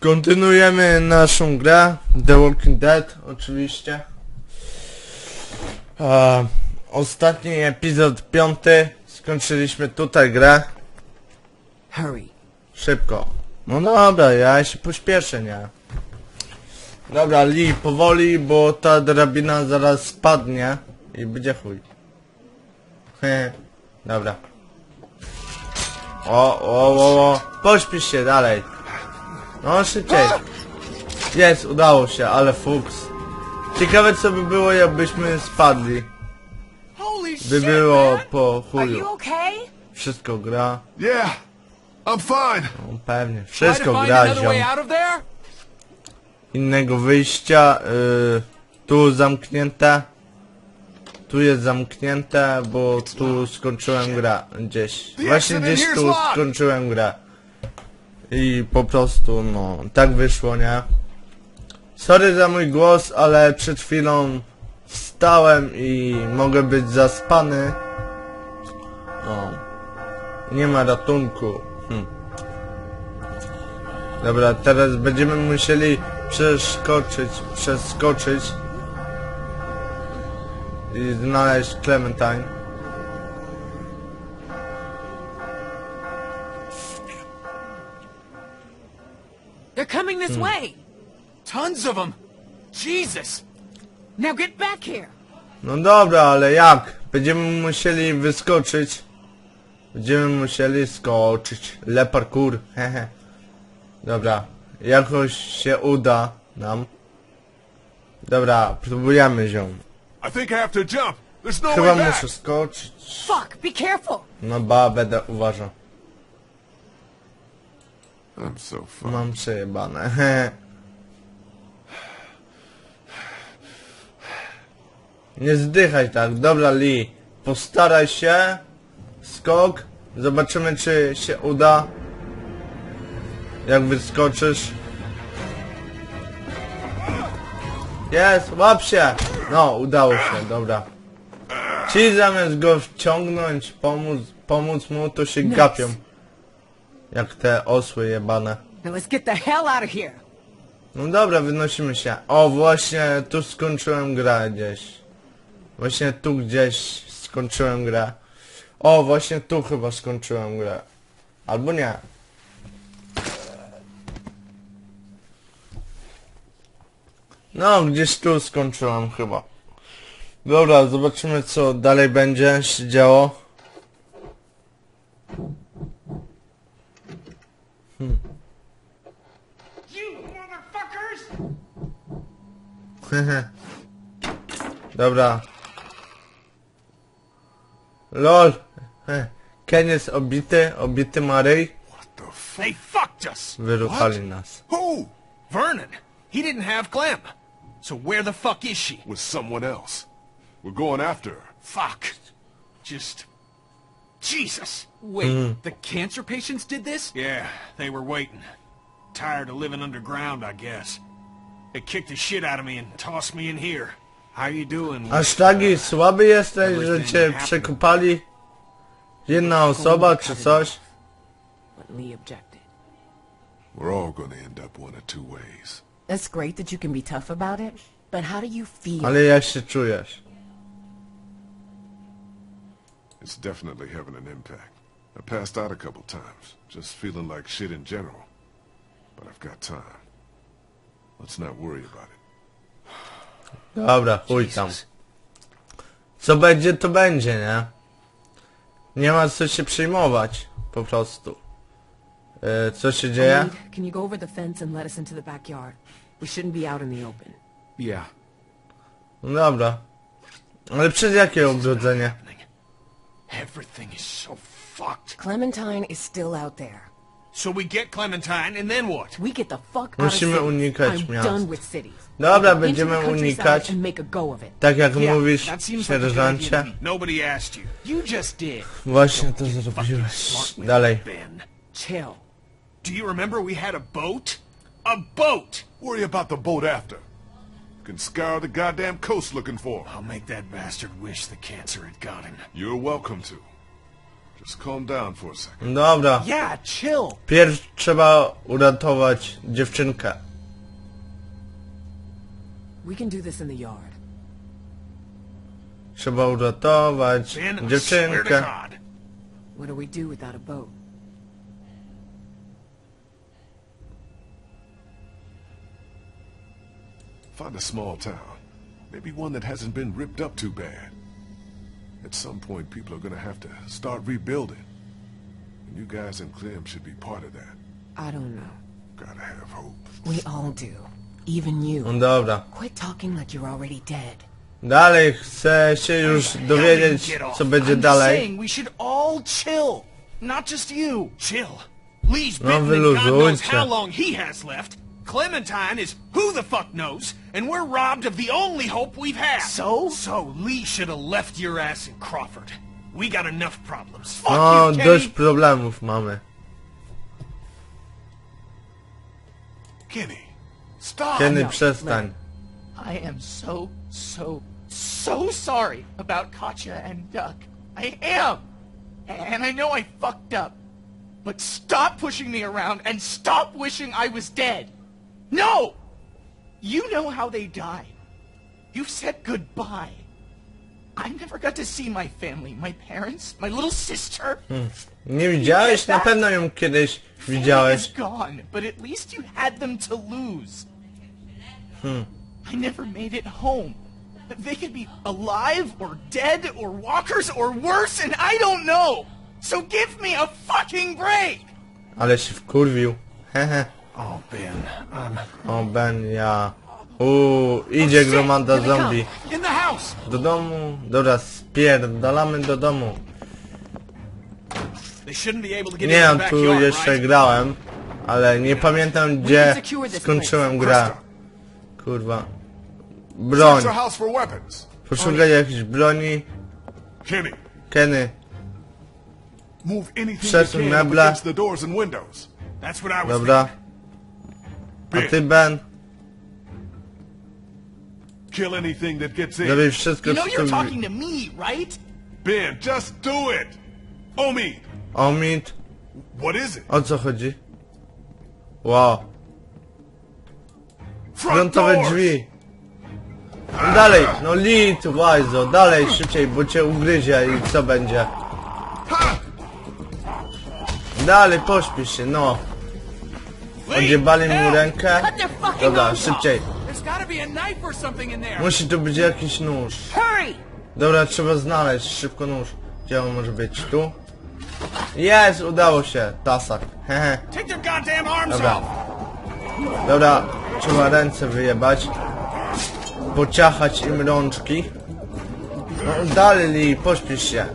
Kontynuujemy naszą grę The Walking Dead oczywiście. E, ostatni epizod piąty. Skończyliśmy tutaj grę. Hurry. Szybko. No dobra, ja się pośpieszę, nie? Dobra, Lee, powoli, bo ta drabina zaraz spadnie i będzie chuj. Dobra. O, o, o, o, pośpiesz się dalej. No, szybciej. Jest, udało się, ale fuks. Ciekawe co by było, jakbyśmy spadli. Holy By było po Are you chuju. okay? Wszystko gra. Yeah, I'm fine. No, pewnie. Wszystko gra, ziom. innego wyjścia. Y, tu zamknięte. Tu jest zamknięte, bo tu skończyłem grę gdzieś. Właśnie gdzieś tu skończyłem grę. I po prostu, no, tak wyszło, nie? Sorry za mój głos, ale przed chwilą wstałem i mogę być zaspany. No. Nie ma ratunku. Hm. Dobra, teraz będziemy musieli przeskoczyć, przeskoczyć i znaleźć Clementine. This way. Tons of them! Jesus! Now get back here. No dobra, ale jak? Będziemy musieli wyskoczyć. Będziemy musieli skoczyć. Le parkour, hehe. Dobra, jakoś się uda nam. Dobra, próbujemy ziom. I think I have to jump. There's no Chyba way back. muszę skoczyć. Fuck, be careful. No ba, będę uważał. I'm so fine. Mam przejebane. Nie zdychaj tak. Dobra, Lee. Postaraj się. Skok. Zobaczymy, czy się uda. Jak wyskoczysz. Jest, łap się. No, udało się, dobra. Ci zamiast go wciągnąć, pomóc, pomóc mu, to się Nice. gapią. Jak te osły jebane. Now let's get the hell out of here. No dobra, wynosimy się. O, właśnie tu skończyłem grę gdzieś. Właśnie tu gdzieś skończyłem grę. O, właśnie tu chyba skończyłem grę. Albo nie. No, gdzieś tu skończyłem chyba. Dobra, zobaczymy co dalej będzie się działo. You motherfuckers! Dobra. LOL. Heh. Ken jest obity, obity Maryj. What the f- They fucked us! Wyruchali nas. Who? Vernon! He didn't have Clem! So where the fuck is she? With someone else. We're going after her. Fuck. Just... Jesus! Wait, mm. the cancer patients did this? Yeah, they were waiting. Tired of living underground, I guess. They kicked the shit out of me and tossed me in here. How you doing? Aż taki słaby jesteś, że cię przekopali? Jedna osoba czy coś? But Lee objected. We're all gonna end up one of two ways. That's great that you can be tough about it, but how do you feel? Ale jak się czujesz? It's definitely having an impact. I passed out a couple times, just feeling like shit in general. But I've got time. Let's not worry about it. Dobra, chuj tam. Co będzie, to będzie, nie? Nie ma co się przejmować, po prostu. E, co się dzieje? Can you go over the fence and let us into the backyard? We shouldn't be out in the open. Yeah. No dobra. Ale przez jakie ogrodzenie? Everything is so fucked. Clementine is still out there. So we get Clementine, and then what? We get the fuck out Musimy of cities. unikać I'm miast. done with cities. Dobra, Into the będziemy countryside unikać. And make a go of it. Tak jak Yeah, mówisz, that seems like a good idea to sierżancie. me. Nobody asked you. You just did. Właśnie to Fucking zrobiłeś. smart with Dalej. Ben. Chill. Do you remember we had a boat? A boat! Worry about the boat after. Can scour the goddamn coast looking for her. I'll make that bastard wish the cancer had got him. You're welcome to. Just calm down for a second. Dobra. Yeah, chill. Pierw trzeba uratować dziewczynkę. We can do this in the yard. Trzeba uratować Ben, I swear to dziewczynkę. God. What do we do without a boat? Find a small town. Maybe one that hasn't been ripped up too bad. At some point, people are gonna have to start rebuilding. And you guys in Clem should be part of that. I don't know. Gotta have hope. We all do. Even you. No dobra. Quit talking like you're already dead. Dalej chcę się już dowiedzieć, Get off. co będzie I'm dalej. saying we should all chill. Not just you. Chill. Lee's No, bitten and God knows how long he has left. Clementine is who the fuck knows, and we're robbed of the only hope we've had. So? So Lee should have left your ass in Crawford. We got enough problems. Fuck No, you, dość Kenny. problemów mamy. Kenny, stop! Kenny, no, przestań. I am so, so, so sorry about Katya and Duck. I am! And I know I fucked up. But stop pushing me around and stop wishing I was dead! No! You know how they die. You've said goodbye. I never got to see my family, my parents, my little sister. Hmm. Nie widziałeś? Na pewno ją kiedyś widziałeś. gone, but at least you had them to lose. Hmm. I never made it home. They could be alive or dead or walkers or worse, and I don't know. So give me a fucking break. Ale się wkurwił. Hehe. Oh, Ben, I'm O, Ben, ja... Uuu, idzie gromada zombie. Do domu. Dobra, spierdalamy do domu. Nie wiem, tu jeszcze grałem, ale nie pamiętam gdzie skończyłem grę. Kurwa. Broń. Poszukaj jakiejś broni. Kenny, Przesuń meble. against the doors and windows. That's what I was dobra. A ty Ben, Kill anything that gets in. zrobię wszystko You know co you're talking to me, right? Ben, just do it! Omi, Omid, what is it? o co chodzi? Wow. Front Frontowe doors! drzwi. No dalej, no lit, łajzo, dalej, szybciej, bo cię ugryzie i co będzie? Dalej, pośpiesz się, no. Odjebali mu rękę. Dobra, szybciej. Musi tu być jakiś nóż. Hurry! Dobra, trzeba znaleźć szybko nóż. Gdzie on może być? Tu? Jest, udało się. Tasak. Hehe. Dobra. Dobra, trzeba ręce wyjebać. Pociachać im rączki. No dalej, pośpiesz się.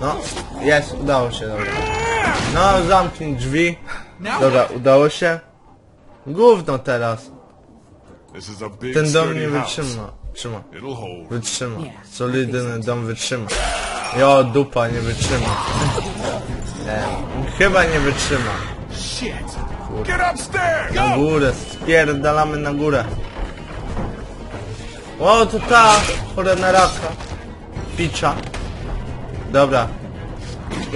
No, jest, udało się, dobra. No, zamknij drzwi. Dobra, udało się. Gówno teraz. Ten dom nie wytrzyma. Trzyma. Wytrzyma. Solidny dom wytrzyma. Jo, dupa nie wytrzyma. Chyba nie wytrzyma. Upstairs! Na górę, spierdalamy na górę. O, to ta chora raka. Picza. Dobra.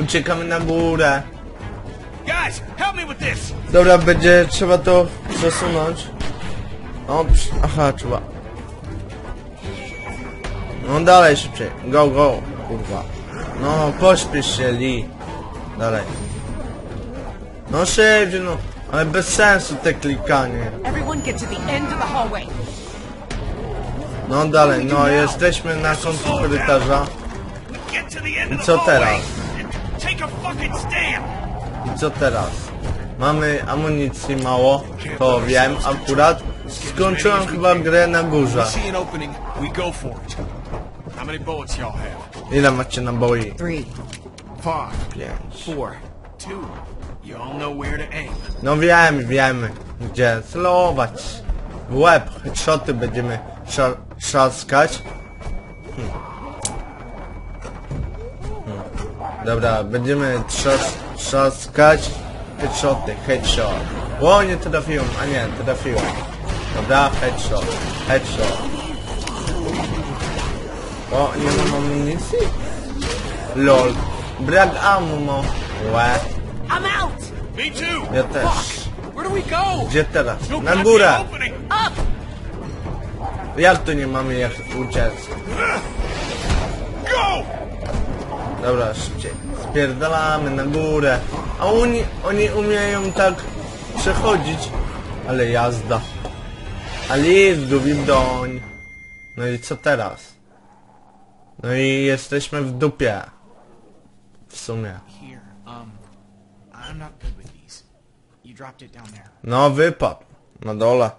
Uciekamy na górę. Dobra, będzie trzeba to przesunąć. O, psz, aha, trzeba. No dalej szybciej. Go, go. Kurwa. No, pośpiesz się, Lee. Dalej. No szybciej, no. Ale bez sensu te klikanie. No dalej, no jesteśmy na końcu korytarza. I co teraz? Take a fucking stand. I co teraz? Mamy amunicji mało, to wiem akurat. Skończyłem chyba grę na górze. Ile macie naboi? Pięć. No wiemy, wiemy, gdzie celować. W łeb, headshoty będziemy sza trzaskać. Hmm. Hmm. Dobra, będziemy trzas trzaskać. Headshoty, headshot. O, nie trafiłem, a nie, trafiłem. Dobra, headshot, headshot. O, nie mam amunicji? LOL. Brak ammo. Łe. I'm out! Me too! Ja też. Where do we go? Gdzie teraz? No Na górę! Jak to nie mamy jak uciec? Dobra, szybciej. Spierdalamy na górę. A oni, oni umieją tak przechodzić. Ale jazda. Ale jezdu w doń. No i co teraz? No i jesteśmy w dupie. W sumie. Um. No wypadł. Na dole.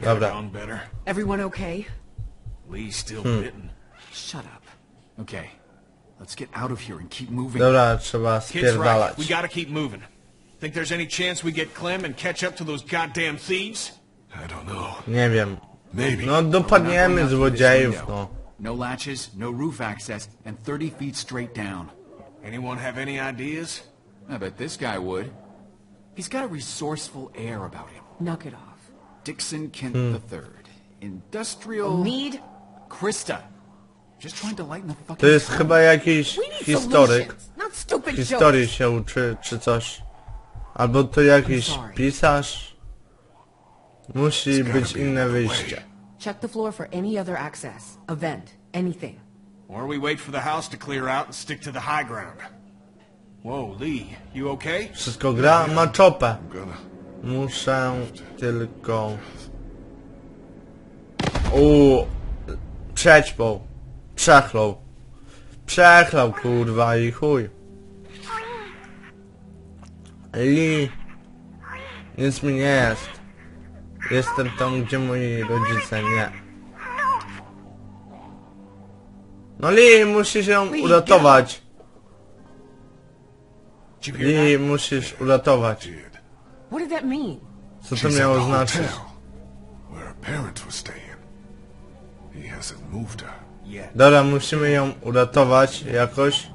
Dobra. Everyone okay? Lee's still Hmm. bitten. Shut up. Okay, let's get out of here and keep moving. Dobra, trzeba Kid's right. spierdalać. We gotta keep moving. Think there's any chance we get Clem and catch up to those goddamn thieves? I don't know. Nie wiem. Maybe. No dopadniemy złodziejów, no. No latches, no roof access, and 30 feet straight down. Anyone have any ideas? I bet this guy would. He's got a resourceful air about him. Knock it off. Dixon Kent III. Industrial... Need? Krista. Just trying to lighten the fucking... To jest chyba jakiś historyk. not stupid Historii jokes. się uczy, czy coś. Albo to jakiś pisarz. Musi być inne wyjście. Check the floor for any other access. A vent. Anything. Or we wait for the house to clear out and stick to the high ground. Whoa, Lee, you okay? Wszystko gra? Ma czopę. Muszę tylko... Uuu. Przećpał. Przechlał. Przechlał, kurwa, i chuj. Li. Nic mi nie jest. Jestem tam, gdzie moi rodzice nie. No Li, musisz ją uratować. Li, musisz uratować. Did. What did that mean? Co to miało znaczyć? where staying. He hasn't moved her. Yeah. Dobra, musimy ją uratować jakoś.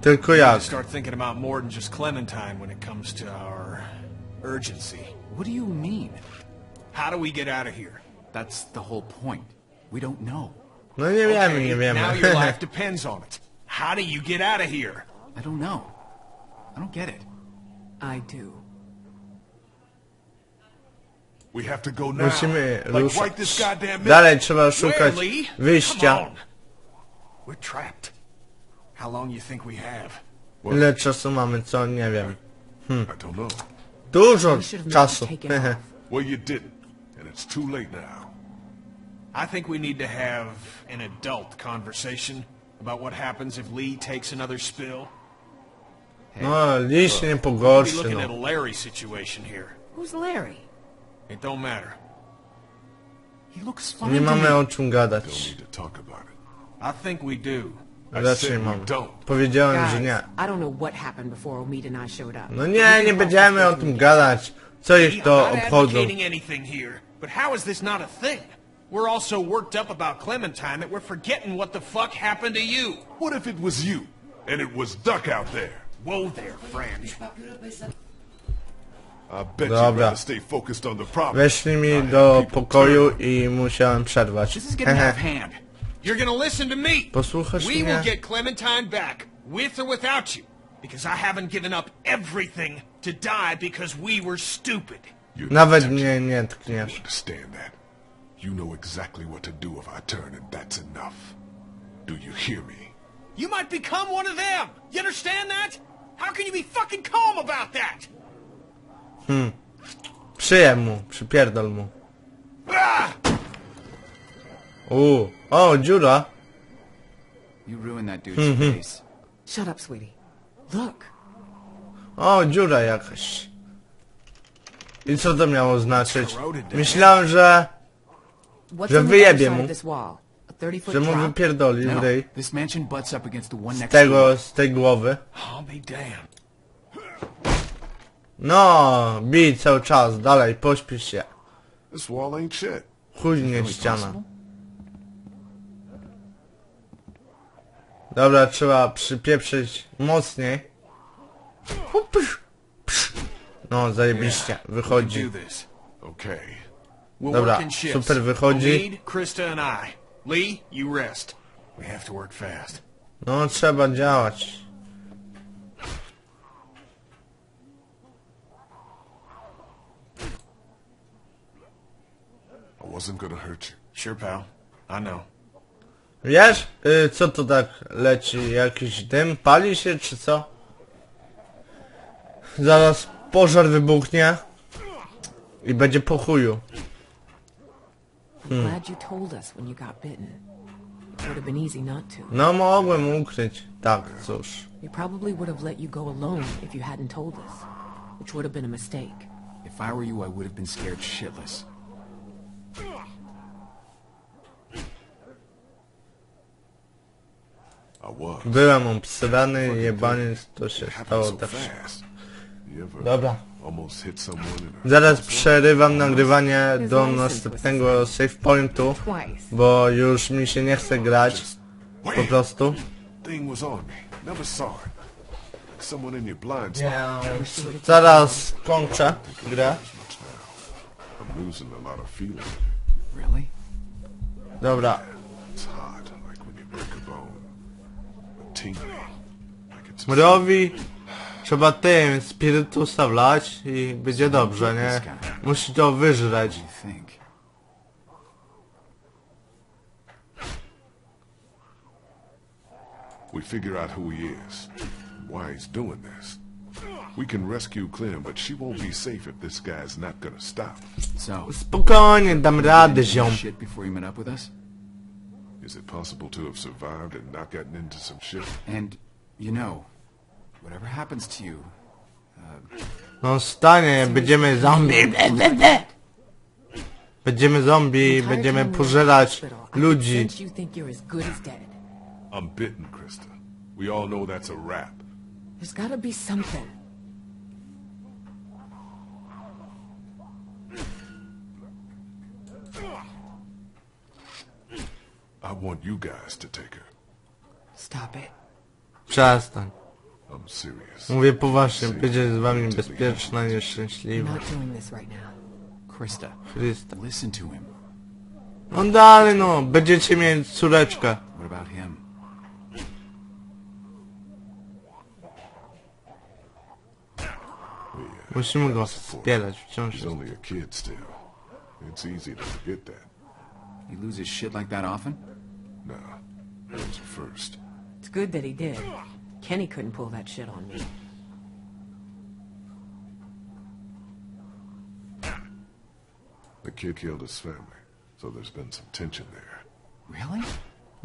Tylko I jak? start thinking about more than just Clementine when it comes to our urgency. What do you mean? How do we get out of here? That's the whole point. We don't know. No nie wiemy, Okay, nie wiemy. Now your life depends on it. How do you get out of here? I don't know. I don't get it. I do. Musimy like ruszać. right this goddamn minute. Dalej trzeba Where, szukać Lee? Come wyjścia. on. We're trapped. How long you think we have? Ile czasu mamy, co? Nie wiem. I don't know. Dużo We should have czasu. taken off. Well, you didn't. And it's too late now. I think we need to have an adult conversation about what happens if Lee takes another spill. No, liść nie We'll be pogorszy, looking at a no. Larry situation here. Who's Larry? It don't matter. He looks fine Nie to mamy me. o czym Don't gadać. need to talk about it. I think we do. I Raczej said don't. Powiedziałem, że Guys, nie. I don't know what happened before Omid and I showed up. No nie, nie będziemy o tym gadać. Co ich to I'm not obchodzą? advocating anything here, but how is this not a thing? We're all so worked up about Clementine that we're forgetting what the fuck happened to you. What if it was you? And it was Duck out there? Whoa there, friend. I bet Dobra. you'd rather stay focused on the problem. Weszli mi I do pokoju i musiałem przerwać. This is getting out of hand. You're gonna listen to me. Posłuchasz We will get Clementine back, with or without you, because I haven't given up everything to die because we were stupid. You Nawet touch mnie it. nie You understand that? You know exactly what to do if I turn, and that's enough. Do you hear me? You might become one of them. You understand that? How can you be fucking calm about that? Przyjem mu, przypierdol mu. Uuu, o, dziura. You ruined that dude's face. Shut up, sweetie. Look. O, dziura jakaś. I co to miało znaczyć? Myślałem, że, What's Że on the wyjebie side mu. of this wall? A 30 foot że mu drop? wypierdoli No, ryj. this mansion butts up against the one Z next tego, z tej głowy. I'll be damned. No, bij cały czas, dalej, pośpiesz się. This wall ain't shit. Chuj nie ściana. Dobra, trzeba przypieprzyć mocniej. No, zajebiście, wychodzi. Dobra, super wychodzi. Omid, Krista, and I. Lee, you rest. We have to work fast. No, trzeba działać. I wasn't gonna hurt you. Sure, pal. I know. Wiesz, y, co to tak leci? Jakiś dym? Pali się, czy co? Zaraz pożar wybuchnie. I będzie po chuju. I'm glad you told us when you got bitten. It would have been easy not to. No, mogłem ukryć. Tak, cóż. We probably would have let you go alone if you hadn't told us, which would have been a mistake. If I were you, I would have been scared shitless. I was. Byłem obsrany, jebaniec, to się stało ever Dobra. Zaraz przerywam nagrywanie do następnego save pointu, bo już mi się nie chce grać, po prostu. thing was on me. Never saw it. Like someone in your blind spot. Zaraz kończę grę. I'm losing a lot of feeling. Really? Dobra. It's hot, like when you break a bone. It's Mrowi trzeba tym spirytusa wlać i będzie dobrze, nie? Musi to wyżreć. We figure out who he is, why he's doing this. We can rescue Clem, but she won't be safe if this guy's not gonna stop. So, Spokojnie, dam radę, ziom. shit before you met up with us? Is it possible to have survived and not gotten into some shit? And, you know, whatever happens to you, uh, No stanie, będziemy zombie. Będziemy zombie, Entire będziemy time we were in pożerać hospital, I could ludzi. sense you think you're as good as dead. I'm bitten, Krista. We all know that's a wrap. There's gotta be something. I want you guys to take her. Stop it. Przestań. I'm serious. Mówię poważnie, będzie z wami bezpieczna, nieszczęśliwa. Not doing this right now. Krista, Chrysta. listen to him. No dalej no, będziecie mieć córeczkę. What about him? Musimy go wspierać, wciąż He's jest. only a kid still. It's easy to forget that. He loses shit like that often? Nah, that was a first. It's good that he did. Kenny couldn't pull that shit on me. The kid killed his family, so there's been some tension there. Really?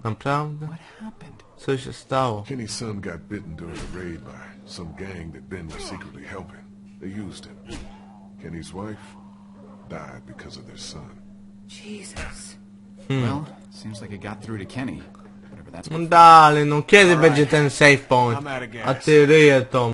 Naprawdę? What happened? Co się stało? Kenny's son got bitten during a raid by some gang that Ben was secretly helping. They used him. Kenny's wife died because of their son. Jesus. No dalej, no kiedy będzie ten save point? A ty ryje tą.